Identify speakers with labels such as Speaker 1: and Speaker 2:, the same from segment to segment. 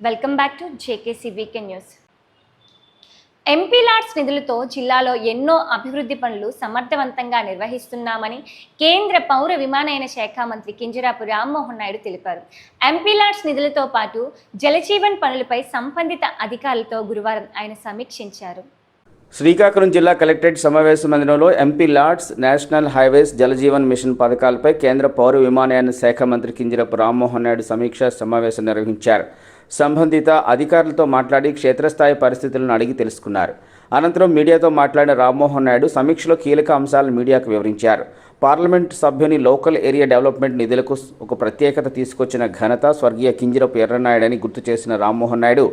Speaker 1: Welcome back to JKC weekend news MP LADS నిధులతో జిల్లాలో ఎన్నో అభివృద్ధి పనులు సమర్థవంతంగా నిర్వహిస్తున్నామని కేంద్ర పౌర విమానయాన శాఖ మంత్రి కింజరాపు రామ్మోహన్ నాయుడు తెలిపారు. ఎంపీ లాడ్స్ నిధులతో పాటు జలజీవన్ పనులపై సంబంధిత అధికారులతో గురువారం ఆయన సమీక్షించారు.
Speaker 2: శ్రీకాకుళం జిల్లా కలెక్టరేట్ సమావేశ మందిరంలో MP LADS national highways Jal Jeevan mission పథకాలపై కేంద్ర పౌర విమానయాన శాఖ మంత్రి కింజరపు రామ్మోహన్ నాయుడు సమీక్షా సమావేశం నిర్వహించారు. సంబంధిత అధికారులతో మాట్లాడి క్షేత్రస్థాయి పరిస్థితులను అడిగి తెలుసుకున్నారు. అనంతరం మీడియాతో మాట్లాడిన రామ్మోహన్ నాయుడు సమీక్షలో కీలక అంశాలను మీడియాకు వివరించారు. పార్లమెంట్ సభ్యుని లోకల్ ఏరియా డెవలప్మెంట్ నిధులకు ఒక ప్రత్యేకత తీసుకొచ్చిన ఘనత స్వర్గీయ కింజరపు ఎర్రనాయుడని గుర్తు చేసిన రామ్మోహన్ నాయుడు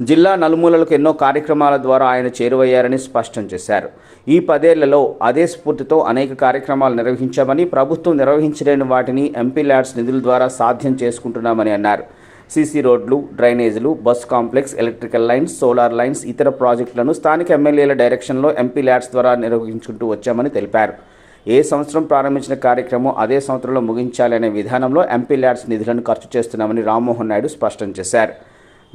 Speaker 2: జిల్లా నలుమూలలకు ఎన్నో కార్యక్రమాల ద్వారా ఆయన చేరువయ్యారని స్పష్టం చేశారు. ఈ పదేళ్ళలో అదే స్ఫూర్తితో అనేక కార్యక్రమాలు నిర్వహించామని ప్రభుత్వం నిర్వహించలేని వాటిని ఎంపీ ల్యాడ్స్ నిధుల ద్వారా సాధ్యం చేసుకుంటున్నామని అన్నారు. సీసీ రోడ్లు డ్రైనేజీలు bus complex electrical lines solar lines ఇతర ప్రాజెక్టులను స్థానిక ఎమ్మెల్యేల డైరెక్షన్లో ఎంపీ ల్యాడ్స్ ద్వారా నిర్వహించుకుంటూ వచ్చామని తెలిపారు. ఏ సంవత్సరం ప్రారంభించిన కార్యక్రమం అదే సంవత్సరంలో ముగించాలనే విధానంలో ఎంపీ ల్యాడ్స్ నిధులను ఖర్చు చేస్తున్నామని రామ్మోహన్ నాయుడు స్పష్టం చేశారు.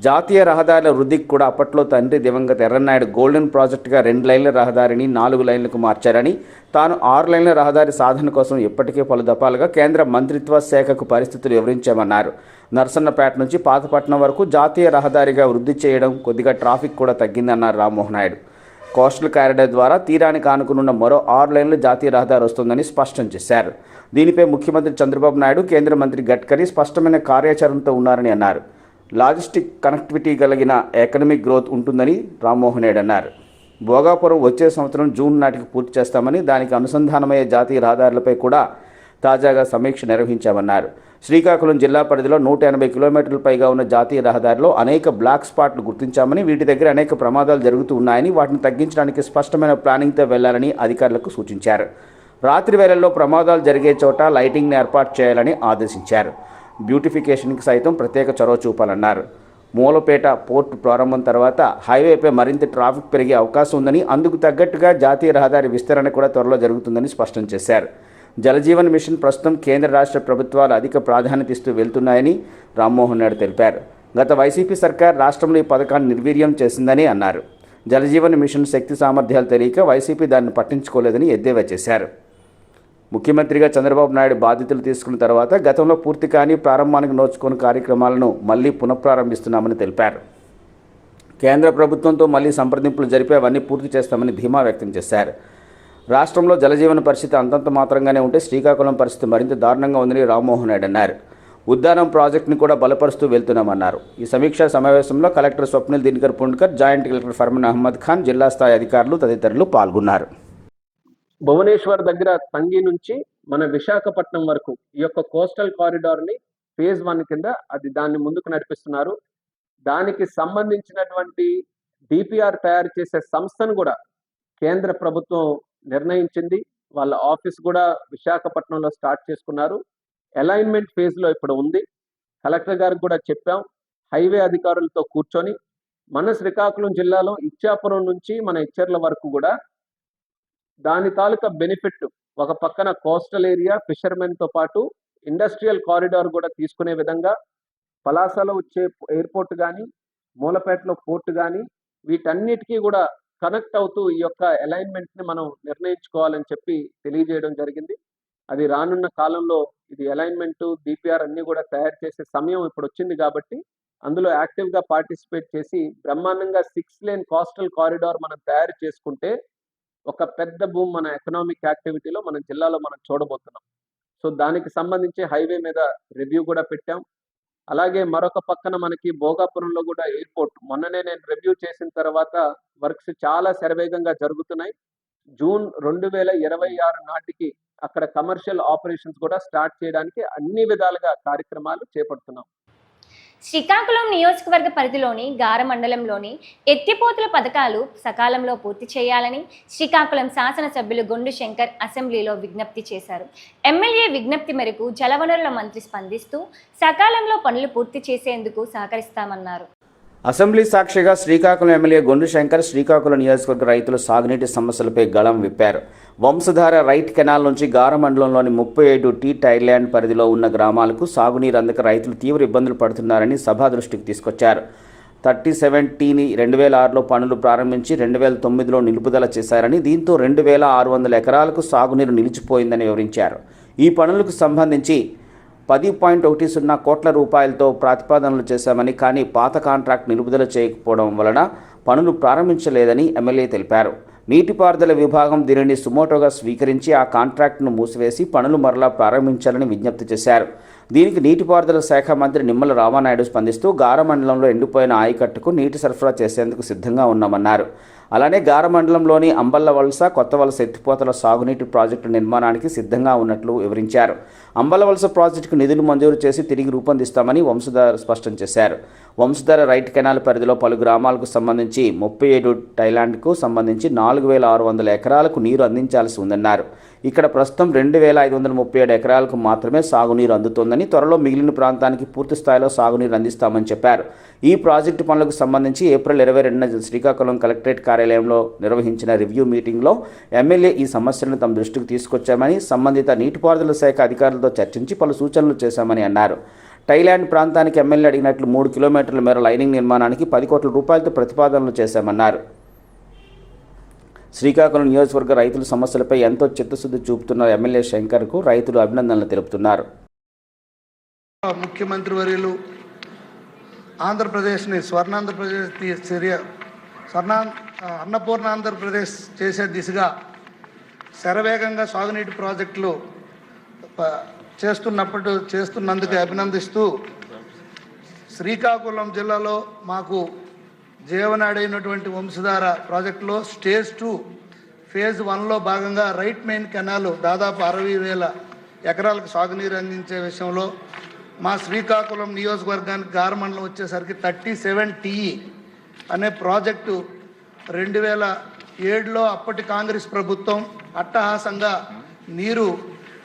Speaker 2: జాతీయ రహదారుల వృద్ధికి కూడా అప్పట్లో తండ్రి దివంగత ఎర్రన్నాయుడు గోల్డెన్ ప్రాజెక్టుగా రెండు లైన్ల రహదారిని నాలుగు లైన్లకు మార్చారని తాను ఆరు లైన్ల రహదారి సాధన కోసం ఇప్పటికే పలు దఫాలుగా కేంద్ర మంత్రిత్వ శాఖకు పరిస్థితులు వివరించామన్నారు. నర్సన్నపేట నుంచి పాతపట్నం వరకు జాతీయ రహదారిగా వృద్ధి చేయడం కొద్దిగా ట్రాఫిక్ కూడా తగ్గిందన్నారు రామ్మోహన్ నాయుడు. కోస్టల్ కారిడార్ ద్వారా తీరానికి ఆనుకునున్న మరో ఆరు లైన్ల జాతీయ రహదారి వస్తుందని స్పష్టం చేశారు. దీనిపై ముఖ్యమంత్రి చంద్రబాబు నాయుడు కేంద్ర మంత్రి గడ్కరీ స్పష్టమైన కార్యాచరణతో ఉన్నారని అన్నారు. లాజిస్టిక్ కనెక్టివిటీ కలిగిన ఎకనమిక్ గ్రోత్ ఉంటుందని రామ్మోహన్ నాయుడు అన్నారు. భోగాపురం వచ్చే సంవత్సరం జూన్ నాటికి పూర్తి చేస్తామని దానికి అనుసంధానమయ్యే జాతీయ రహదారులపై కూడా తాజాగా సమీక్ష నిర్వహించామన్నారు. శ్రీకాకుళం జిల్లా పరిధిలో నూట ఎనభై కిలోమీటర్ల పైగా ఉన్న జాతీయ రహదారిలో అనేక బ్లాక్ స్పాట్లు గుర్తించామని వీటి దగ్గర అనేక ప్రమాదాలు జరుగుతూ ఉన్నాయని వాటిని తగ్గించడానికి స్పష్టమైన ప్లానింగ్తో వెళ్ళాలని అధికారులకు సూచించారు. రాత్రి వేళల్లో ప్రమాదాలు జరిగే చోట లైటింగ్ని ఏర్పాటు చేయాలని ఆదేశించారు. బ్యూటిఫికేషన్కి సైతం ప్రత్యేక చొరవ చూపాలన్నారు. మూలపేట పోర్టు ప్రారంభం తర్వాత హైవేపై మరింత ట్రాఫిక్ పెరిగే అవకాశం ఉందని అందుకు తగ్గట్టుగా జాతీయ రహదారి విస్తరణ కూడా త్వరలో జరుగుతుందని స్పష్టం చేశారు. జలజీవన్ మిషన్ ప్రస్తుతం కేంద్ర రాష్ట్ర ప్రభుత్వాలు అధిక ప్రాధాన్యత ఇస్తూ వెళ్తున్నాయని రామ్మోహన్ నాయుడు తెలిపారు. గత వైసీపీ సర్కార్ రాష్ట్రంలో ఈ పథకాన్ని నిర్వీర్యం చేసిందని అన్నారు. జలజీవన్ మిషన్ శక్తి సామర్థ్యాలు తెలియక వైసీపీ దాన్ని పట్టించుకోలేదని ఎద్దేవా చేశారు. ముఖ్యమంత్రిగా చంద్రబాబు నాయుడు బాధ్యతలు తీసుకున్న తర్వాత గతంలో పూర్తి కాని ప్రారంభానికి నోచుకుని కార్యక్రమాలను మళ్ళీ పునఃప్రారంభిస్తున్నామని తెలిపారు. కేంద్ర ప్రభుత్వంతో మళ్ళీ సంప్రదింపులు జరిపి అవన్నీ పూర్తి చేస్తామని ధీమా వ్యక్తం చేశారు. రాష్ట్రంలో జలజీవన పరిస్థితి అంతంత మాత్రంగానే ఉంటే శ్రీకాకుళం పరిస్థితి మరింత దారుణంగా ఉందని రామ్మోహన్ నాయుడు అన్నారు. ఉద్దానం ప్రాజెక్టును కూడా బలపరుస్తూ వెళ్తున్నామన్నారు. ఈ సమీక్షా సమావేశంలో collector Swapnil Dinakar Pundkar joint collector Farman Ahmed Khan జిల్లా స్థాయి అధికారులు తదితరులు పాల్గొన్నారు.
Speaker 3: భువనేశ్వర్ దగ్గర తంగి నుంచి మన విశాఖపట్నం వరకు ఈ యొక్క కోస్టల్ కారిడార్ని ఫేజ్ వన్ కింద అది దాన్ని ముందుకు నడిపిస్తున్నారు. దానికి సంబంధించినటువంటి డిపిఆర్ తయారు చేసే సంస్థను కూడా కేంద్ర ప్రభుత్వం నిర్ణయించింది. వాళ్ళ ఆఫీస్ కూడా విశాఖపట్నంలో స్టార్ట్ చేసుకున్నారు. అలైన్మెంట్ ఫేజ్లో ఇప్పుడు ఉంది. కలెక్టర్ గారికి కూడా చెప్పాం. హైవే అధికారులతో కూర్చొని మన శ్రీకాకుళం జిల్లాలో ఇచ్చాపురం నుంచి మన ఇచ్చర్ల వరకు కూడా దాని తాలూకా బెనిఫిట్ ఒక పక్కన కోస్టల్ ఏరియా ఫిషర్మెన్తో పాటు ఇండస్ట్రియల్ కారిడార్ కూడా తీసుకునే విధంగా పలాసలో వచ్చే ఎయిర్పోర్ట్ కానీ మూలపేటలో పోర్ట్ కానీ వీటన్నిటికీ కూడా కనెక్ట్ అవుతూ ఈ యొక్క అలైన్మెంట్ని మనం నిర్ణయించుకోవాలని చెప్పి తెలియజేయడం జరిగింది. అది రానున్న కాలంలో ఇది అలైన్మెంట్ డిపిఆర్ అన్ని కూడా తయారు చేసే సమయం ఇప్పుడు వచ్చింది కాబట్టి అందులో యాక్టివ్గా పార్టిసిపేట్ చేసి బ్రహ్మాండంగా సిక్స్ లేన్ కోస్టల్ కారిడార్ మనం తయారు చేసుకుంటే ఒక పెద్ద భూమి మన ఎకనామిక్ యాక్టివిటీలో మన జిల్లాలో మనం చూడబోతున్నాం. సో దానికి సంబంధించి హైవే మీద రివ్యూ కూడా పెట్టాం. అలాగే మరొక పక్కన మనకి భోగాపురంలో కూడా ఎయిర్పోర్ట్. మొన్ననే నేను రివ్యూ చేసిన తర్వాత వర్క్స్ చాలా శరవేగంగా జరుగుతున్నాయి. జూన్ రెండు వేల ఇరవై ఆరు నాటికి అక్కడ కమర్షియల్ ఆపరేషన్స్ కూడా స్టార్ట్ చేయడానికి అన్ని విధాలుగా కార్యక్రమాలు చేపడుతున్నాం.
Speaker 1: శ్రీకాకుళం నియోజకవర్గ పరిధిలోని గార మండలంలోని ఎత్తిపోతుల పథకాలు సకాలంలో పూర్తి చేయాలని శ్రీకాకుళం శాసనసభ్యులు గొండు శంకర్ అసెంబ్లీలో విజ్ఞప్తి చేశారు. ఎమ్మెల్యే విజ్ఞప్తి మేరకు జలవనరుల మంత్రి స్పందిస్తూ సకాలంలో పనులు పూర్తి చేసేందుకు సహకరిస్తామన్నారు.
Speaker 2: అసెంబ్లీ సాక్షిగా శ్రీకాకుళం ఎమ్మెల్యే గొండు శంకర్ శ్రీకాకుళం నియోజకవర్గ రైతులు సాగునీటి సమస్యలపై గళం విప్పారు. వంశధార రైట్ కెనాల్ నుంచి గార మండలంలోని ముప్పై ఏడు టీ టైర్లాండ్ పరిధిలో ఉన్న గ్రామాలకు సాగునీరు అందక రైతులు తీవ్ర ఇబ్బందులు పడుతున్నారని సభా దృష్టికి తీసుకొచ్చారు. థర్టీ సెవెన్ టీని రెండు వేల ఆరులో పనులు ప్రారంభించి రెండు వేల తొమ్మిదిలో నిలుపుదల చేశారని దీంతో రెండు వేల ఆరు వందల ఎకరాలకు సాగునీరు నిలిచిపోయిందని వివరించారు. ఈ పనులకు సంబంధించి పది పాయింట్ ఒకటి సున్నా కోట్ల రూపాయలతో ప్రతిపాదనలు చేశామని కానీ పాత కాంట్రాక్ట్ నిలుపుదల చేయకపోవడం వలన పనులు ప్రారంభించలేదని ఎమ్మెల్యే తెలిపారు. నీటిపారుదల విభాగం దీనిని సుమోటోగా స్వీకరించి ఆ కాంట్రాక్ట్ను మూసివేసి పనులు మరలా ప్రారంభించాలని విజ్ఞప్తి చేశారు. దీనికి నీటిపారుదల శాఖ మంత్రి నిమ్మల రామానాయుడు స్పందిస్తూ గార మండలంలో ఎండిపోయిన ఆయకట్టుకు నీటి సరఫరా చేసేందుకు సిద్ధంగా ఉన్నామన్నారు. అలానే గారమండలంలోని అంబల్ల వలస కొత్త వలస ఎత్తిపోతల సాగునీటి ప్రాజెక్టు నిర్మాణానికి సిద్ధంగా ఉన్నట్లు వివరించారు. అంబల్ల వలస ప్రాజెక్టుకు నిధులు మంజూరు చేసి తిరిగి రూపొందిస్తామని వంశధార స్పష్టం చేశారు. వంశధార రైట్ కెనాల్ పరిధిలో పలు గ్రామాలకు సంబంధించి ముప్పై ఏడు టైలాండ్కు సంబంధించి నాలుగు వేల ఆరు వందల ఎకరాలకు నీరు అందించాల్సి ఉందన్నారు. ఇక్కడ ప్రస్తుతం రెండు వేల ఐదు వందల ముప్పై ఏడు ఎకరాలకు మాత్రమే సాగునీరు అందుతోందని త్వరలో మిగిలిన ప్రాంతానికి పూర్తి స్థాయిలో సాగునీరు అందిస్తామని చెప్పారు. ఈ ప్రాజెక్టు పనులకు సంబంధించి ఏప్రిల్ ఇరవై రెండున శ్రీకాకుళం కలెక్టరేట్ కార్యాలయంలో నిర్వహించిన రివ్యూ మీటింగ్లో ఎమ్మెల్యే ఈ సమస్యలను తమ దృష్టికి తీసుకొచ్చామని సంబంధిత నీటిపారుదల శాఖ అధికారులతో చర్చించి పలు సూచనలు చేశామని అన్నారు. టైలాండ్ ప్రాంతానికి ఎమ్మెల్యే అడిగినట్లు మూడు కిలోమీటర్ల మేర లైనింగ్ నిర్మాణానికి పది కోట్ల రూపాయలతో ప్రతిపాదనలు చేశామన్నారు. శ్రీకాకుళం నియోజకవర్గ రైతుల సమస్యలపై ఎంతో చిత్తశుద్ధి చూపుతున్న ఎమ్మెల్యే శంకర్కు రైతులు అభినందనలు తెలుపుతున్నారు.
Speaker 4: ముఖ్యమంత్రి వర్యులు ఆంధ్రప్రదేశ్ని స్వర్ణాంధ్రప్రదేశ్ చర్య స్వర్ణా అన్నపూర్ణ ఆంధ్రప్రదేశ్ చేసే దిశగా శరవేగంగా సాగునీటి ప్రాజెక్టులు చేస్తున్నప్పుడు చేస్తున్నందుకు అభినందిస్తూ శ్రీకాకుళం జిల్లాలో మాకు జీవనాడైనటువంటి వంశధార ప్రాజెక్టులో స్టేజ్ టూ ఫేజ్ వన్లో భాగంగా రైట్ మెయిన్ కెనాల్ దాదాపు అరవై వేల ఎకరాలకు సాగునీరు అందించే విషయంలో మా శ్రీకాకుళం నియోజకవర్గానికి గారమండలం వచ్చేసరికి థర్టీ సెవెన్ టీఈ e అనే ప్రాజెక్టు రెండు వేల ఏడులో అప్పటి కాంగ్రెస్ ప్రభుత్వం అట్టహాసంగా నీరు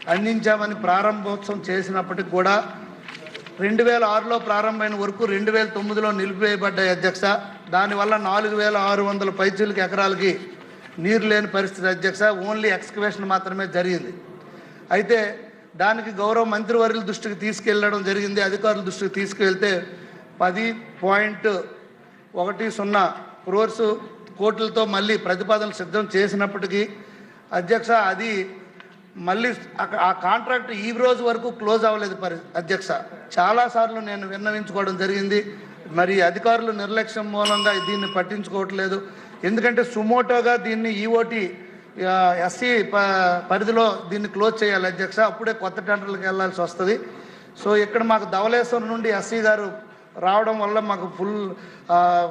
Speaker 4: అందించామని ప్రారంభోత్సవం చేసినప్పటికి కూడా రెండు వేల ఆరులో ప్రారంభమైన వరకు రెండు వేల తొమ్మిదిలో నిలిపివేయబడ్డాయి అధ్యక్ష. దానివల్ల నాలుగు వేల ఆరు వందల పైచీలకి ఎకరాలకి నీరు లేని పరిస్థితి అధ్యక్ష. ఓన్లీ ఎక్స్కవేషన్ మాత్రమే జరిగింది. అయితే దానికి గౌరవ మంత్రివర్యుల దృష్టికి తీసుకెళ్ళడం జరిగింది. అధికారుల దృష్టికి తీసుకెళ్తే పది పాయింట్ ఒకటి సున్నా క్రోర్స్ కోట్లతో మళ్ళీ ప్రతిపాదనలు సిద్ధం చేసినప్పటికీ అధ్యక్ష అది మళ్ళీ ఆ కాంట్రాక్ట్ ఈ రోజు వరకు క్లోజ్ అవ్వలేదు పరి అధ్యక్ష. చాలాసార్లు నేను విన్నవించుకోవడం జరిగింది. మరి అధికారులు నిర్లక్ష్యం మూలంగా దీన్ని పట్టించుకోవట్లేదు. ఎందుకంటే సుమోటోగా దీన్ని ఈఓటి ఎస్సీ పరిధిలో దీన్ని క్లోజ్ చేయాలి అధ్యక్ష. అప్పుడే కొత్త టెండర్లకు వెళ్ళాల్సి వస్తుంది. సో ఇక్కడ మాకు ధవలేశ్వరం నుండి ఎస్సీ గారు రావడం వల్ల మాకు ఫుల్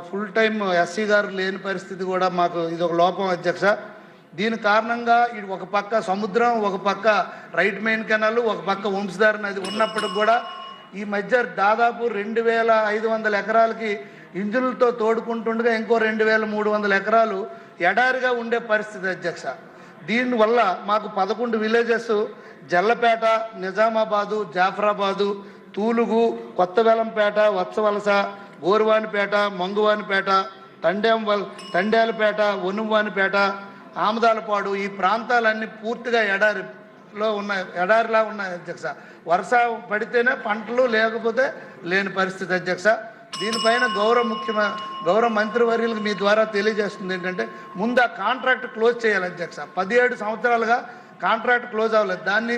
Speaker 4: ఫుల్ టైం ఎస్సీ గారు లేని పరిస్థితి కూడా మాకు ఇది ఒక లోపం అధ్యక్ష. దీని కారణంగా ఇది ఒక పక్క సముద్రం ఒక పక్క రైట్ మెయిన్ కెనాల్ ఒక పక్క వంశధార నది ఉన్నప్పటికి కూడా ఈ మధ్య దాదాపు రెండు వేల ఐదు వందల ఎకరాలకి ఇంజులతో తోడుకుంటుండగా ఇంకో రెండు వేల మూడు వందల ఎకరాలు ఎడారిగా ఉండే పరిస్థితి అధ్యక్ష. దీనివల్ల మాకు పదకొండు విలేజెస్ జల్లపేట నిజామాబాదు జాఫరాబాదు తూలుగు కొత్తవెలంపేట వత్సవలస గోరువానిపేట మంగువానిపేట తండేం తండేలపేట ఒనువానిపేట ఆమదాలపాడు ఈ ప్రాంతాలన్నీ పూర్తిగా ఎడారి లో ఉన్నాయి ఎడారిలా ఉన్నాయి అధ్యక్ష. వర్ష పడితేనే పంటలు లేకపోతే లేని పరిస్థితి అధ్యక్ష. దీనిపైన గౌరవ ముఖ్యమ గౌరవ మంత్రివర్యులకు మీ ద్వారా తెలియజేస్తుంది ఏంటంటే ముందు ఆ కాంట్రాక్ట్ క్లోజ్ చేయాలి అధ్యక్ష. పదిహేడు సంవత్సరాలుగా కాంట్రాక్ట్ క్లోజ్ అవ్వలేదు. దాన్ని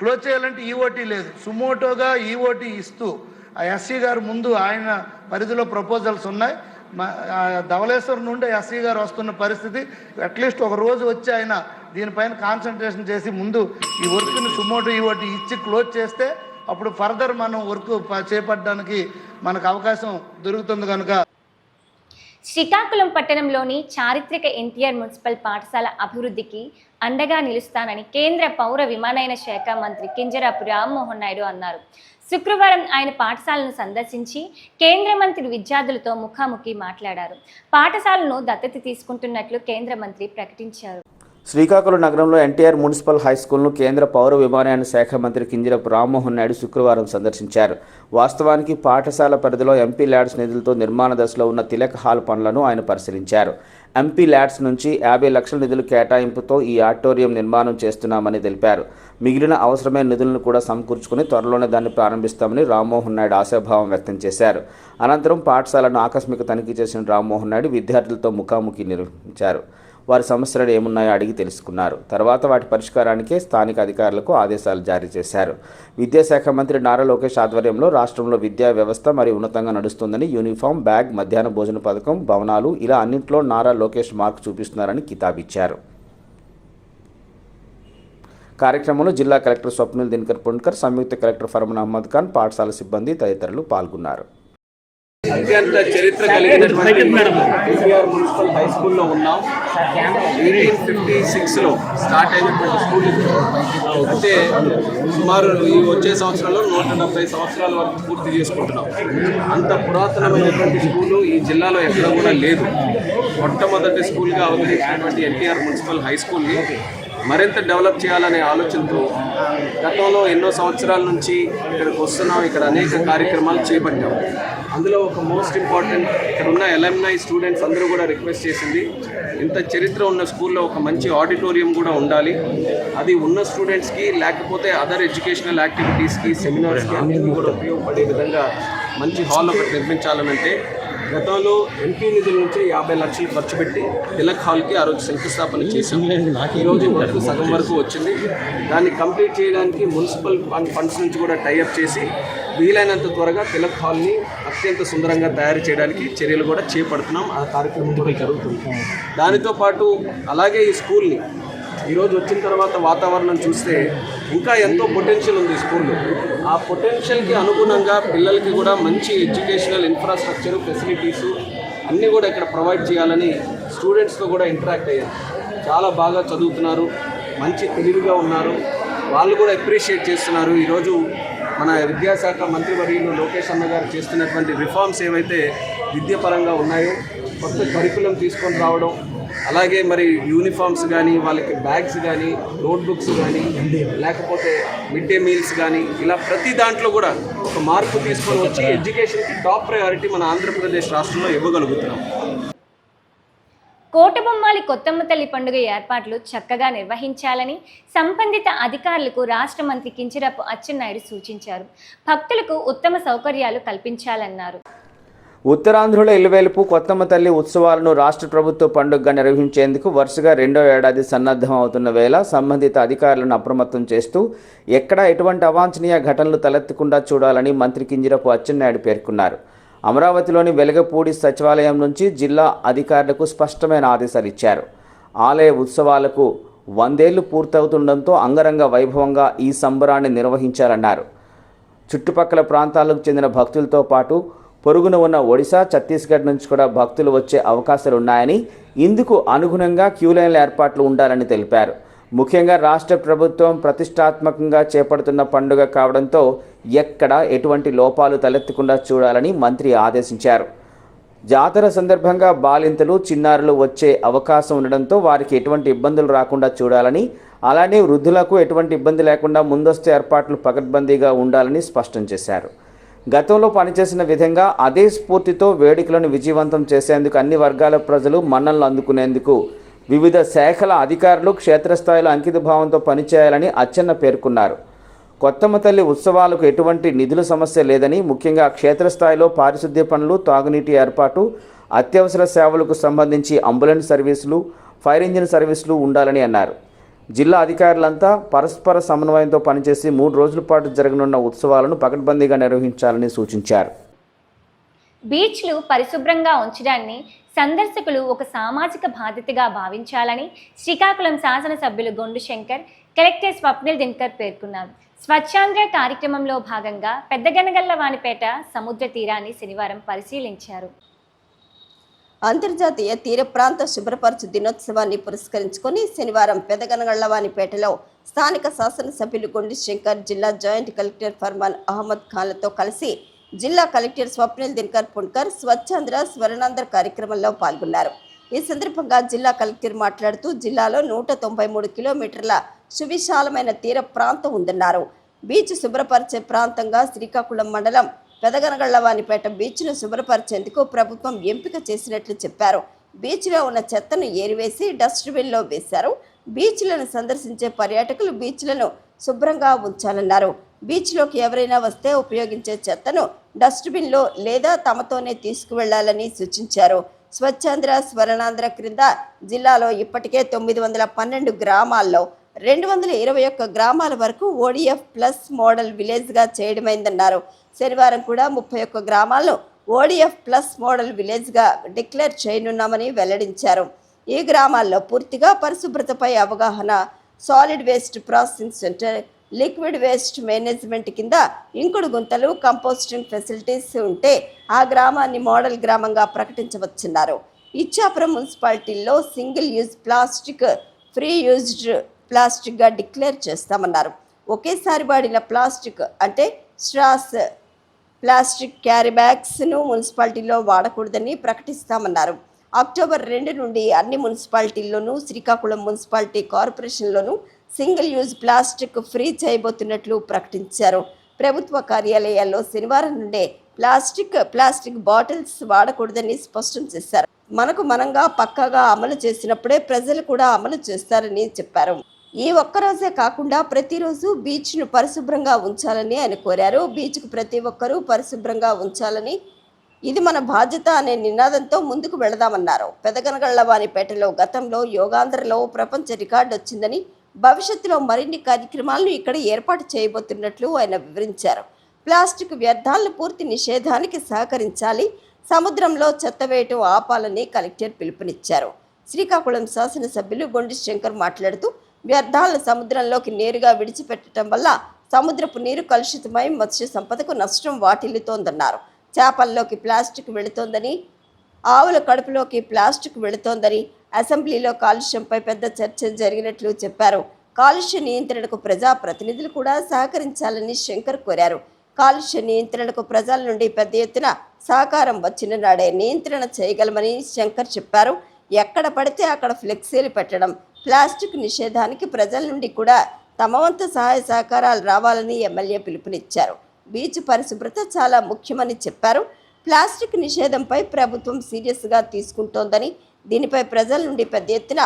Speaker 4: క్లోజ్ చేయాలంటే ఈఓటీ లేదు. సుమోటోగా ఈఓటీ ఇస్తూ ఆ ఎస్సీ గారు ముందు ఆయన పరిధిలో ప్రపోజల్స్ ఉన్నాయి. మ- ధవళేశ్వరం నుండి ఎస్సీ గారు వస్తున్న పరిస్థితి అట్లీస్ట్ ఒక రోజు వచ్చి ఆయన దీనిపైన కాన్సన్ట్రేషన్ చేసి ముందు ఈ వర్క్ని సుమోటో ఈఓటీ ఇచ్చి క్లోజ్ చేస్తే అప్పుడు ఫర్దర్ మనం వర్క్ చేపట్టడానికి మనకు అవకాశం దొరుకుతుంది కనుక.
Speaker 1: శ్రీకాకుళం పట్టణంలోని చారిత్రక ఎన్టీఆర్ మున్సిపల్ పాఠశాల అభివృద్ధికి అండగా నిలుస్తానని కేంద్ర పౌర విమానయాన శాఖ మంత్రి కింజరాపు రామ్మోహన్ నాయుడు అన్నారు. శుక్రవారం ఆయన పాఠశాలను సందర్శించి కేంద్ర మంత్రి విద్యార్థులతో ముఖాముఖి మాట్లాడారు. పాఠశాలను దత్తత తీసుకుంటున్నట్లు కేంద్ర మంత్రి ప్రకటించారు.
Speaker 2: శ్రీకాకుళం నగరంలో ఎన్టీఆర్ మున్సిపల్ హై స్కూల్ను కేంద్ర పౌర విమానయాన శాఖ మంత్రి కింజరపు రామ్మోహన్ నాయుడు శుక్రవారం సందర్శించారు. వాస్తవానికి పాఠశాల పరిధిలో ఎంపీ ల్యాడ్స్ నిధులతో నిర్మాణ దశలో ఉన్న తిలక్ హాల్ పనులను ఆయన పరిశీలించారు. ఎంపీ ల్యాడ్స్ నుంచి యాభై లక్షల నిధులు కేటాయింపుతో ఈ ఆడిటోరియం నిర్మాణం చేస్తున్నామని తెలిపారు. మిగిలిన అవసరమైన నిధులను కూడా సమకూర్చుకుని త్వరలోనే దాన్ని ప్రారంభిస్తామని రామ్మోహన్ నాయుడు ఆశాభావం వ్యక్తం చేశారు. అనంతరం పాఠశాలను ఆకస్మిక తనిఖీ చేసిన రామ్మోహన్ నాయుడు విద్యార్థులతో ముఖాముఖి నిర్వహించారు. వారి సమస్యలు ఏమున్నాయో అడిగి తెలుసుకున్నారు. తర్వాత వాటి పరిష్కారానికే స్థానిక అధికారులకు ఆదేశాలు జారీ చేశారు. విద్యాశాఖ మంత్రి నారా లోకేష్ ఆధ్వర్యంలో రాష్ట్రంలో విద్యా వ్యవస్థ మరి ఉన్నతంగా నడుస్తుందని యూనిఫామ్ బ్యాగ్ మధ్యాహ్న భోజన పథకం భవనాలు ఇలా అన్నింటిలో నారా లోకేష్ మార్క్ చూపిస్తున్నారని కితాబిచ్చారు. కార్యక్రమంలో జిల్లా కలెక్టర్ స్వప్నిల్ దినకర్ పుణ్కర్ సంయుక్త కలెక్టర్ ఫర్మన్ అహ్మద్ ఖాన్ పాఠశాల సిబ్బంది తదితరులు పాల్గొన్నారు.
Speaker 3: అత్యంత చరిత్ర కలిగినటువంటి ఎన్టీఆర్ మున్సిపల్ హై స్కూల్లో ఉన్నాం. ఎయిటీన్ ఫిఫ్టీ సిక్స్లో స్టార్ట్ అయినటువంటి స్కూల్ అంటే సుమారు ఈ వచ్చే సంవత్సరంలో నూట డెబ్బై సంవత్సరాల వరకు పూర్తి చేసుకుంటున్నాం. అంత పురాతనమైనటువంటి స్కూలు ఈ జిల్లాలో ఎక్కడ కూడా లేదు. మొట్టమొదటి స్కూల్గా అవతరించినటువంటి ఎన్టీఆర్ మున్సిపల్ హై స్కూల్ని మరింత డెవలప్ చేయాలనే ఆలోచనతో గతంలో ఎన్నో సంవత్సరాల నుంచి ఇక్కడికి వస్తున్నాం. ఇక్కడ అనేక కార్యక్రమాలు చేపట్టాం. అందులో ఒక మోస్ట్ ఇంపార్టెంట్ ఇక్కడ ఉన్న ఎలమ్నై స్టూడెంట్స్ అందరూ కూడా రిక్వెస్ట్ చేసింది ఇంత చరిత్ర ఉన్న స్కూల్లో ఒక మంచి ఆడిటోరియం కూడా ఉండాలి. అది ఉన్న స్టూడెంట్స్కి లేకపోతే అదర్ ఎడ్యుకేషనల్ యాక్టివిటీస్కి సెమినార్స్కి అన్నింటినీ కూడా ఉపయోగపడే విధంగా మంచి హాల్ ఒకటి నిర్మించాలనంటే గతంలో ఎంపీ నిధుల నుంచి యాభై లక్షలు ఖర్చు పెట్టి తిలక్ హాల్కి ఆ రోజు శంకుస్థాపన చేసాం ఈ రోజు వరకు సగం వరకు వచ్చింది. దాన్ని కంప్లీట్ చేయడానికి మున్సిపల్ ఫండ్స్ నుంచి కూడా టైఅప్ చేసి వీలైనంత త్వరగా తిలక్ హాల్ని అత్యంత సుందరంగా తయారు చేయడానికి చర్యలు కూడా చేపడుతున్నాం. ఆ కార్యక్రమం కూడా జరుగుతుంది. దానితో పాటు అలాగే ఈ స్కూల్ని ఈరోజు వచ్చిన తర్వాత వాతావరణం చూస్తే ఇంకా ఎంతో పొటెన్షియల్ ఉంది స్కూల్లో. ఆ పొటెన్షియల్కి అనుగుణంగా పిల్లలకి కూడా మంచి ఎడ్యుకేషనల్ ఇన్ఫ్రాస్ట్రక్చర్ ఫెసిలిటీసు అన్నీ కూడా ఇక్కడ ప్రొవైడ్ చేయాలని స్టూడెంట్స్తో కూడా ఇంటరాక్ట్ అయ్యారు. చాలా బాగా చదువుతున్నారు మంచి తెలివిగా ఉన్నారు. వాళ్ళు కూడా అప్రిషియేట్ చేస్తున్నారు. ఈరోజు మన విద్యాశాఖ మంత్రివర్యులు లోకేష్ అన్న గారు చేస్తున్నటువంటి రిఫార్మ్స్ ఏవైతే విద్యాపరంగా ఉన్నాయో కొత్త కరికులం తీసుకొని రావడం అలాగే మరి యూనిఫామ్స్ కానీ వాళ్ళకి బ్యాగ్స్ కానీ నోట్బుక్స్ కానీ లేకపోతే మిడ్ డే మీల్స్ కానీ ఇలా ప్రతి దాంట్లో కూడా ఒక మార్పు తీసుకొని వచ్చి ఎడ్యుకేషన్కి టాప్ ప్రయారిటీ మన ఆంధ్రప్రదేశ్ రాష్ట్రంలో ఇవ్వగలుగుతున్నాం.
Speaker 1: కోటబొమ్మాలి కొత్తమ్మ తల్లి పండుగ ఏర్పాట్లు చక్కగా నిర్వహించాలని సంబంధిత అధికారులకు రాష్ట్ర మంత్రి కించిరపు అచ్చెన్నాయుడు సూచించారు. భక్తులకు ఉత్తమ సౌకర్యాలు కల్పించాలన్నారు.
Speaker 2: ఉత్తరాంధ్రలో ఇల్లువేలుపు కొత్తమ్మ తల్లి ఉత్సవాలను రాష్ట్ర ప్రభుత్వ పండుగగా నిర్వహించేందుకు వరుసగా రెండో ఏడాది సన్నద్ధం అవుతున్న వేళ సంబంధిత అధికారులను అప్రమత్తం చేస్తూ ఎక్కడా ఎటువంటి అవాంఛనీయ ఘటనలు తలెత్తకుండా చూడాలని మంత్రి కింజరపు అచ్చెన్నాయుడు పేర్కొన్నారు. అమరావతిలోని వెలగపూడి సచివాలయం నుంచి జిల్లా అధికారులకు స్పష్టమైన ఆదేశాలు ఇచ్చారు. ఆలయ ఉత్సవాలకు వందేళ్ళు పూర్తవుతుండటంతో అంగరంగ వైభవంగా ఈ సంబరాన్ని నిర్వహించాలన్నారు. చుట్టుపక్కల ప్రాంతాలకు చెందిన భక్తులతో పాటు పొరుగున ఉన్న ఒడిశా ఛత్తీస్గఢ్ నుంచి కూడా భక్తులు వచ్చే అవకాశాలు ఉన్నాయని ఇందుకు అనుగుణంగా క్యూలైన్ల ఏర్పాట్లు ఉండాలని తెలిపారు. ముఖ్యంగా రాష్ట్ర ప్రభుత్వం ప్రతిష్టాత్మకంగా చేపడుతున్న పండుగ కావడంతో ఎక్కడ ఎటువంటి లోపాలు తలెత్తకుండా చూడాలని మంత్రి ఆదేశించారు. జాతర సందర్భంగా బాలింతలు చిన్నారులు వచ్చే అవకాశం ఉండడంతో వారికి ఎటువంటి ఇబ్బందులు రాకుండా చూడాలని అలానే వృద్ధులకు ఎటువంటి ఇబ్బంది లేకుండా ముందస్తు ఏర్పాట్లు పకడ్బందీగా ఉండాలని స్పష్టం చేశారు. గతంలో పనిచేసిన విధంగా అదే స్ఫూర్తితో వేడుకలను విజయవంతం చేసేందుకు అన్ని వర్గాల ప్రజలు మన్నలను అందుకునేందుకు వివిధ శాఖల అధికారులు క్షేత్రస్థాయిలో అంకితభావంతో పనిచేయాలని అచ్చెన్న పేర్కొన్నారు. కొత్తమ్మ తల్లి ఉత్సవాలకు ఎటువంటి నిధుల సమస్య లేదని ముఖ్యంగా క్షేత్రస్థాయిలో పారిశుద్ధ్య పనులు తాగునీటి ఏర్పాటు అత్యవసర సేవలకు సంబంధించి అంబులెన్స్ సర్వీసులు ఫైర్ ఇంజిన్ సర్వీసులు ఉండాలని అన్నారు. జిల్లా అధికారులంతా పరస్పర సమన్వయంతో పనిచేసి మూడు రోజుల పాటు జరగనున్న ఉత్సవాలను పకడ్బందీగా నిర్వహించాలని సూచించారు.
Speaker 1: బీచ్లు పరిశుభ్రంగా ఉంచడాన్ని సందర్శకులు ఒక సామాజిక బాధ్యతగా భావించాలని శ్రీకాకుళం శాసనసభ్యులు గొండు శంకర్ కలెక్టర్ స్వప్నిల్ దినకర్ పేర్కొన్నారు. స్వచ్ఛాంధ్ర కార్యక్రమంలో భాగంగా పెద్దగనగల్లవానిపేట సముద్ర తీరాన్ని శనివారం పరిశీలించారు.
Speaker 5: అంతర్జాతీయ తీర ప్రాంత శుభ్రపరచు దినోత్సవాన్ని పురస్కరించుకొని శనివారం పెదగనగళ్ళవానిపేటలో స్థానిక శాసనసభ్యులు గుండి శంకర్ జిల్లా జాయింట్ కలెక్టర్ ఫర్మాన్ అహ్మద్ ఖాన్లతో కలిసి జిల్లా కలెక్టర్ స్వప్నిల్ దినకర్ పుణ్కర్ స్వచ్ఛాంధ్ర స్వర్ణాంధ్ర కార్యక్రమంలో పాల్గొన్నారు. ఈ సందర్భంగా జిల్లా కలెక్టర్ మాట్లాడుతూ జిల్లాలో నూట తొంభై మూడు కిలోమీటర్ల సువిశాలమైన తీర ప్రాంతం ఉందన్నారు. బీచ్ శుభ్రపరిచే ప్రాంతంగా శ్రీకాకుళం మండలం పెదగనగళ్ళవానిపేట బీచ్ను శుభ్రపరిచేందుకు ప్రభుత్వం ఎంపిక చేసినట్లు చెప్పారు. బీచ్లో ఉన్న చెత్తను ఏరివేసి డస్ట్బిన్లో వేశారు. బీచ్లను సందర్శించే పర్యాటకులు బీచ్లను శుభ్రంగా ఉంచాలన్నారు. బీచ్లోకి ఎవరైనా వస్తే ఉపయోగించే చెత్తను డస్ట్బిన్లో లేదా తమతోనే తీసుకువెళ్ళాలని సూచించారు. స్వచ్ఛాంధ్ర స్వర్ణాంధ్ర క్రింద జిల్లాలో ఇప్పటికే తొమ్మిది వందల పన్నెండు గ్రామాల్లో రెండు వందల ఇరవై ఒక్క గ్రామాల వరకు ఓడిఎఫ్ ప్లస్ మోడల్ విలేజ్గా చేయడమైందన్నారు. శనివారం కూడా ముప్పై ఒక్క గ్రామాల్లో ఓడిఎఫ్ ప్లస్ మోడల్ విలేజ్గా డిక్లేర్ చేయనున్నామని వెల్లడించారు. ఈ గ్రామాల్లో పూర్తిగా పరిశుభ్రతపై అవగాహన solid waste processing centre liquid waste management కింద ఇంకుడు గుంతలు కంపోస్టింగ్ ఫెసిలిటీస్ ఉంటే ఆ గ్రామాన్ని మోడల్ గ్రామంగా ప్రకటించవచ్చున్నారు. ఇచ్చాపురం మున్సిపాలిటీల్లో single use plastic free used ప్లాస్టిక్గా declare చేస్తామన్నారు. ఒకేసారి వాడిన ప్లాస్టిక్ అంటే స్ట్రాస్ ప్లాస్టిక్ క్యారీ బ్యాగ్స్ను మున్సిపాలిటీలో వాడకూడదని ప్రకటిస్తామన్నారు. అక్టోబర్ రెండు నుండి అన్ని మున్సిపాలిటీల్లోనూ శ్రీకాకుళం మున్సిపాలిటీ కార్పొరేషన్లోనూ సింగిల్ యూజ్ ప్లాస్టిక్ ఫ్రీ చేయబోతున్నట్లు ప్రకటించారు. ప్రభుత్వ కార్యాలయాల్లో శనివారం నుండే ప్లాస్టిక్ ప్లాస్టిక్ బాటిల్స్ వాడకూడదని స్పష్టం చేశారు. మనకు మనంగా పక్కాగా అమలు చేసినప్పుడే ప్రజలు కూడా అమలు చేస్తారని చెప్పారు. ఈ ఒక్కరోజే కాకుండా ప్రతిరోజు బీచ్ను పరిశుభ్రంగా ఉంచాలని ఆయన కోరారు. బీచ్కు ప్రతి ఒక్కరూ పరిశుభ్రంగా ఉంచాలని ఇది మన బాధ్యత అనే నినాదంతో ముందుకు వెళదామన్నారు. పెదగనగళ్ళవానిపేటలో గతంలో యోగాంధ్రలో ప్రపంచ రికార్డు వచ్చిందని భవిష్యత్తులో మరిన్ని కార్యక్రమాలను ఇక్కడ ఏర్పాటు చేయబోతున్నట్లు ఆయన వివరించారు. ప్లాస్టిక్ వ్యర్థాలను పూర్తి నిషేధానికి సహకరించాలి సముద్రంలో చెత్త వేయటం ఆపాలని కలెక్టర్ పిలుపునిచ్చారు. శ్రీకాకుళం శాసనసభ్యులు గొండి శంకర్ మాట్లాడుతూ వ్యర్థాలను సముద్రంలోకి నేరుగా విడిచిపెట్టడం వల్ల సముద్రపు నీరు కలుషితమై మత్స్య సంపదకు నష్టం వాటిల్లుతోందన్నారు. చేపల్లోకి ప్లాస్టిక్ వెళుతోందని ఆవుల కడుపులోకి ప్లాస్టిక్ వెళుతోందని అసెంబ్లీలో కాలుష్యంపై పెద్ద చర్చ జరిగినట్లు చెప్పారు. కాలుష్య నియంత్రణకు ప్రజా ప్రతినిధులు కూడా సహకరించాలని శంకర్ కోరారు. కాలుష్య నియంత్రణకు ప్రజల నుండి పెద్ద ఎత్తున సహకారం వచ్చిన నాడే నియంత్రణ చేయగలమని శంకర్ చెప్పారు. ఎక్కడ పడితే అక్కడ ఫ్లెక్సీలు పెట్టడం ప్లాస్టిక్ నిషేధానికి ప్రజల నుండి కూడా తమ వంతు సహాయ సహకారాలు రావాలని ఎమ్మెల్యే పిలుపునిచ్చారు. బీచ్ పరిశుభ్రత చాలా ముఖ్యమని చెప్పారు. ప్లాస్టిక్ నిషేధంపై ప్రభుత్వం సీరియస్గా తీసుకుంటోందని దీనిపై ప్రజల నుండి పెద్ద ఎత్తున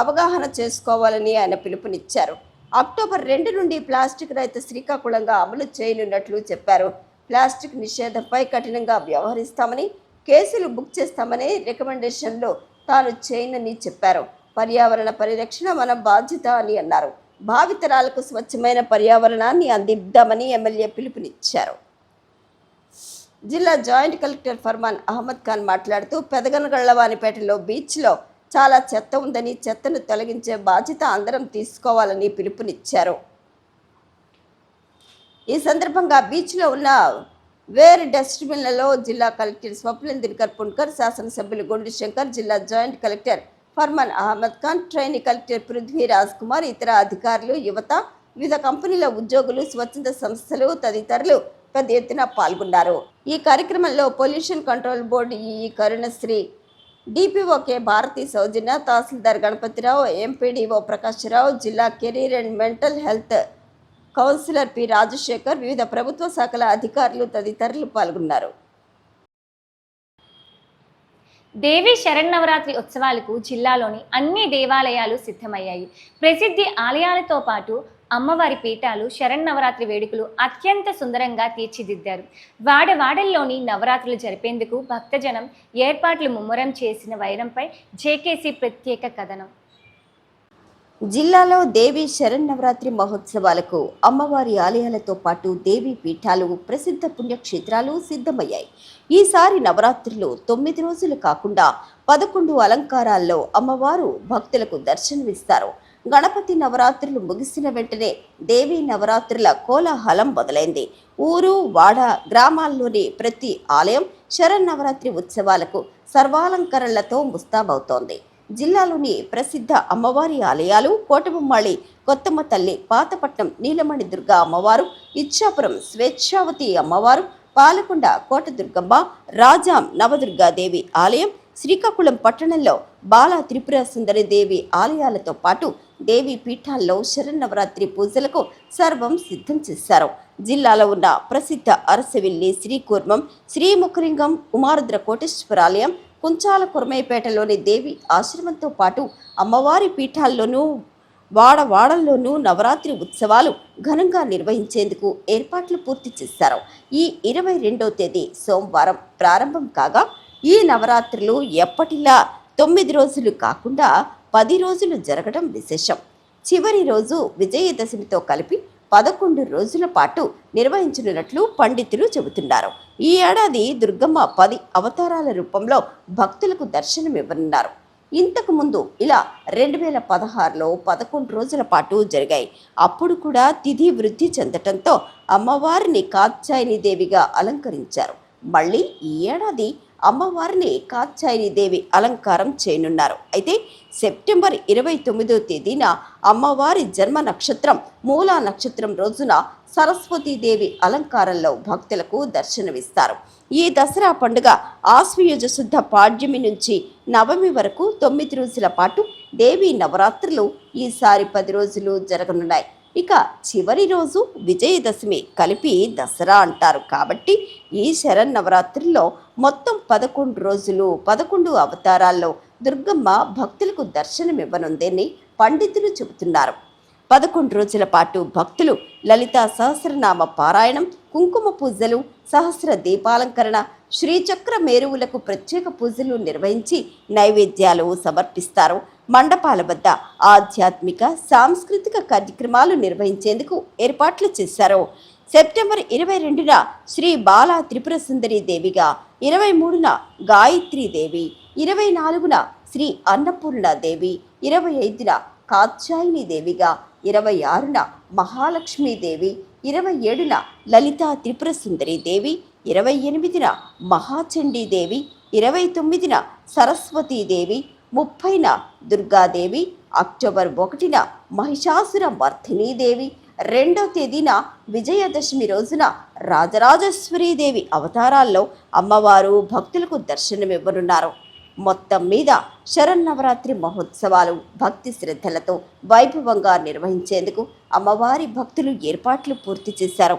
Speaker 5: అవగాహన చేసుకోవాలని ఆయన పిలుపునిచ్చారు. అక్టోబర్ రెండు నుండి ప్లాస్టిక్ రహిత శ్రీకాకుళంగా అమలు చేయనున్నట్లు చెప్పారు. ప్లాస్టిక్ నిషేధంపై కఠినంగా వ్యవహరిస్తామని కేసులు బుక్ చేస్తామని రికమెండేషన్లో తాను చేయనని చెప్పారు. పర్యావరణ పరిరక్షణ మన బాధ్యత అని అన్నారు. భావితరాలకు స్వచ్ఛమైన పర్యావరణాన్ని అందిద్దామని ఎమ్మెల్యే పిలుపునిచ్చారు. జిల్లా జాయింట్ కలెక్టర్ ఫర్మాన్ అహ్మద్ ఖాన్ మాట్లాడుతూ పెదగనగళ్ళవానిపేటలో బీచ్లో చాలా చెత్త ఉందని చెత్తను తొలగించే బాధ్యత అందరం తీసుకోవాలని పిలుపునిచ్చారు. ఈ సందర్భంగా బీచ్లో ఉన్న వేరు డస్ట్బిన్లలో జిల్లా కలెక్టర్ స్వప్నిల్ దినకర్ పుణ్కర్ శాసనసభ్యులు గొండి శంకర్ జిల్లా joint collector Farman Ahmed Khan trainee collector Prithvi Raj Kumar ఇతర అధికారులు యువత వివిధ కంపెనీల ఉద్యోగులు స్వచ్ఛంద సంస్థలు తదితరులు పెద్ద ఎత్తున పాల్గొన్నారు. ఈ కార్యక్రమంలో పొల్యూషన్ కంట్రోల్ బోర్డు ఈ కరుణశ్రీ డిపిఓకే భారతి సౌజన్య తహసీల్దార్ గణపతిరావు ఎంపీడీఓ ప్రకాశ్రావు జిల్లా career and mental health counsellor P Rajasekhar వివిధ ప్రభుత్వ శాఖల అధికారులు తదితరులు పాల్గొన్నారు.
Speaker 1: దేవి శరన్నవరాత్రి ఉత్సవాలకు జిల్లాలోని అన్ని దేవాలయాలు సిద్ధమయ్యాయి. ప్రసిద్ధి ఆలయాలతో పాటు అమ్మవారి పీఠాలు శరన్నవరాత్రి వేడుకలు అత్యంత సుందరంగా తీర్చిదిద్దారు. వాడవాడల్లోని నవరాత్రులు జరిపేందుకు భక్తజనం ఏర్పాట్లు ముమ్మరం చేసిన వైరంపై జేకేసీ ప్రత్యేక కథనం.
Speaker 5: జిల్లాలో దేవి శరన్నవరాత్రి మహోత్సవాలకు అమ్మవారి ఆలయాలతో పాటు దేవి పీఠాలు ప్రసిద్ధ పుణ్యక్షేత్రాలు సిద్ధమయ్యాయి. ఈసారి నవరాత్రులు తొమ్మిది రోజులు కాకుండా పదకొండు అలంకారాల్లో అమ్మవారు భక్తులకు దర్శనమిస్తారు. గణపతి నవరాత్రులు ముగిసిన వెంటనే దేవి నవరాత్రుల కోలాహలం మొదలైంది. ఊరు వాడ గ్రామాల్లోని ప్రతి ఆలయం శరన్నవరాత్రి ఉత్సవాలకు సర్వాలంకరణలతో ముస్తాబవుతోంది. జిల్లాలోని ప్రసిద్ధ అమ్మవారి ఆలయాలు కోటబొమ్మాళి కొత్తమ్మ తల్లి పాతపట్నం నీలమణి దుర్గా అమ్మవారు ఇచ్చాపురం స్వేచ్ఛావతి అమ్మవారు పాలకొండ కోట దుర్గమ్మ రాజాం నవదుర్గాదేవి ఆలయం శ్రీకాకుళం పట్టణంలో బాల త్రిపుర సుందరి దేవి ఆలయాలతో పాటు దేవి పీఠాల్లో శరన్నవరాత్రి పూజలకు సర్వం సిద్ధం చేశారు. జిల్లాలో ఉన్న ప్రసిద్ధ అరసవిల్లి శ్రీకూర్మం శ్రీముఖలింగం ఉమారుద్ర కోటేశ్వరాలయం కుంచాల కురమైపేటలోని దేవి ఆశ్రమంతో పాటు అమ్మవారి పీఠాల్లోనూ వాడవాడల్లోనూ నవరాత్రి ఉత్సవాలు ఘనంగా నిర్వహించేందుకు ఏర్పాట్లు పూర్తి చేశారు. ఈ ఇరవై రెండో తేదీ సోమవారం ప్రారంభం కాగా ఈ నవరాత్రులు ఎప్పటిలా తొమ్మిది రోజులు కాకుండా పది రోజులు జరగడం విశేషం. చివరి రోజు విజయదశమితో కలిపి పదకొండు రోజుల పాటు నిర్వహించనున్నట్లు పండితులు చెబుతున్నారు. ఈ ఏడాది దుర్గమ్మ పది అవతారాల రూపంలో భక్తులకు దర్శనమివ్వనున్నారు. ఇంతకు ముందు ఇలా రెండు వేల పదహారులో పదకొండు రోజుల పాటు జరిగాయి. అప్పుడు కూడా తిథి వృద్ధి చెందటంతో అమ్మవారిని కాత్యాయని దేవిగా అలంకరించారు. మళ్ళీ ఈ ఏడాది అమ్మవారిని కాత్యాయని దేవి అలంకారం చేయనున్నారు. అయితే సెప్టెంబర్ ఇరవై తొమ్మిదో తేదీన అమ్మవారి జన్మ నక్షత్రం మూలా నక్షత్రం రోజున సరస్వతీదేవి అలంకారంలో భక్తులకు దర్శనమిస్తారు. ఈ దసరా పండుగ ఆశ్వయుజ శుద్ధ పాడ్యమి నుంచి నవమి వరకు తొమ్మిది రోజుల పాటు దేవి నవరాత్రులు ఈసారి పది రోజులు జరగనున్నాయి. ఇక చివరి రోజు విజయదశమి కలిపి దసరా అంటారు. కాబట్టి ఈ శరన్నవరాత్రిలో మొత్తం పదకొండు రోజులు పదకొండు అవతారాల్లో దుర్గమ్మ భక్తులకు దర్శనమివ్వనుందని పండితులు చెబుతున్నారు. పదకొండు రోజుల పాటు భక్తులు లలితా సహస్రనామ పారాయణం కుంకుమ పూజలు సహస్ర దీపాలంకరణ శ్రీచక్ర మేరువులకు ప్రత్యేక పూజలు నిర్వహించి నైవేద్యాలు సమర్పిస్తారు. మండపాల వద్ద ఆధ్యాత్మిక సాంస్కృతిక కార్యక్రమాలు నిర్వహించేందుకు ఏర్పాట్లు చేశారు. సెప్టెంబర్ ఇరవై రెండున శ్రీ బాలా త్రిపుర సుందరి దేవిగా ఇరవై మూడున గాయత్రి దేవి ఇరవై నాలుగున శ్రీ అన్నపూర్ణ దేవి ఇరవై ఐదున కాత్యాయిని దేవిగా ఇరవై ఆరున మహాలక్ష్మీ దేవి ఇరవై ఏడున లలితా త్రిపుర సుందరి దేవి ఇరవై ఎనిమిదిన మహాచండీ దేవి ఇరవై తొమ్మిదిన సరస్వతీ దేవి ముప్పైన దుర్గాదేవి అక్టోబర్ ఒకటిన మహిషాసుర వర్ధినీదేవి రెండో తేదీన విజయదశమి రోజున రాజరాజేశ్వరీ దేవి అవతారాల్లో అమ్మవారు భక్తులకు దర్శనమివ్వనున్నారు. మొత్తం మీద శరన్నవరాత్రి మహోత్సవాలు భక్తి శ్రద్ధలతో వైభవంగా నిర్వహించేందుకు అమ్మవారి భక్తులు ఏర్పాట్లు పూర్తి చేశారు.